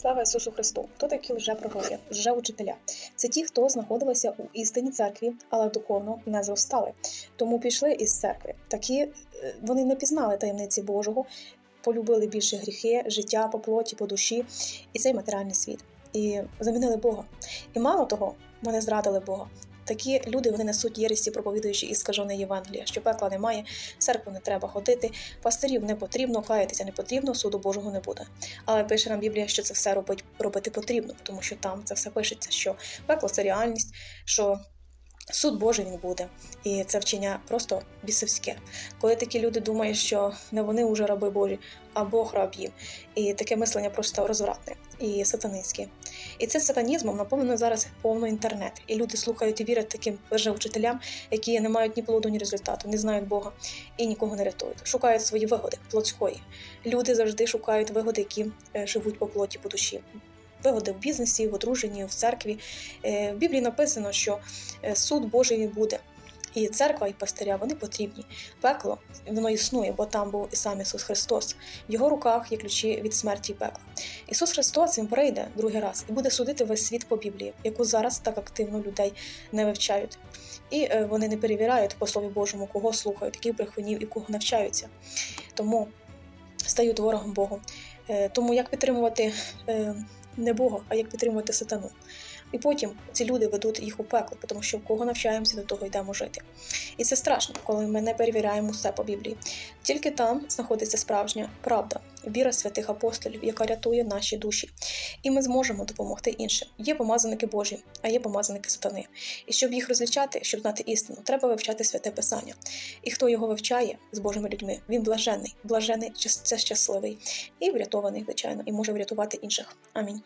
Слава Ісусу Христу! Хто такі лжепророки, лжеучителя? Це ті, хто знаходилися у істинній церкві, але духовно не зростали. Тому пішли із церкви. Такі е, вони не пізнали таємниці Божого, полюбили більше гріхи, життя по плоті, по душі і цей матеріальний світ. І замінили Бога. І мало того, вони зрадили Бога. Такі люди вони несуть єресі, проповідуючи і скажене Євангелія, що пекла немає, церкву не треба ходити, пастирів не потрібно, каятися не потрібно, суду Божого не буде. Але пише нам Біблія, що це все робить, робити потрібно, тому що там це все пишеться, що пекло це реальність, що суд Божий він буде. І це вчення просто бісовське. Коли такі люди думають, що не вони вже раби Божі, а Бог раб їм. І таке мислення просто розвратне і сатанинське. І це сатанізмом наповнено зараз повно інтернет. І люди слухають і вірять таким лжеучителям, які не мають ні плоду, ні результату, не знають Бога і нікого не рятують. Шукають свої вигоди плотської. Люди завжди шукають вигоди, які е, живуть по плоті, по душі. Вигоди в бізнесі, в одруженні, в церкві. Е, В Біблії написано, що е, суд Божий буде. І церква, і пастиря вони потрібні. Пекло воно існує, бо там був і сам Ісус Христос. В його руках є ключі від смерті і пекла. Ісус Христос він прийде другий раз і буде судити весь світ по Біблії, яку зараз так активно людей не вивчають. І е, вони не перевіряють по Слові Божому, кого слухають, яких брехунів і кого навчаються. Тому стають ворогом Богу. Е, Тому як підтримувати е, не Бога, а як підтримувати сатану. І потім ці люди ведуть їх у пекло, тому що в кого навчаємося, до того йдемо жити. І це страшно, коли ми не перевіряємо все по Біблії. Тільки там знаходиться справжня правда, віра святих апостолів, яка рятує наші душі. І ми зможемо допомогти іншим. Є помазаники Божі, а є помазаники сатани. І щоб їх розлічати, щоб знати істину, треба вивчати святе Писання. І хто його вивчає з Божими людьми, він блажений, блажений це щасливий і врятований, звичайно, і може врятувати інших. Амінь.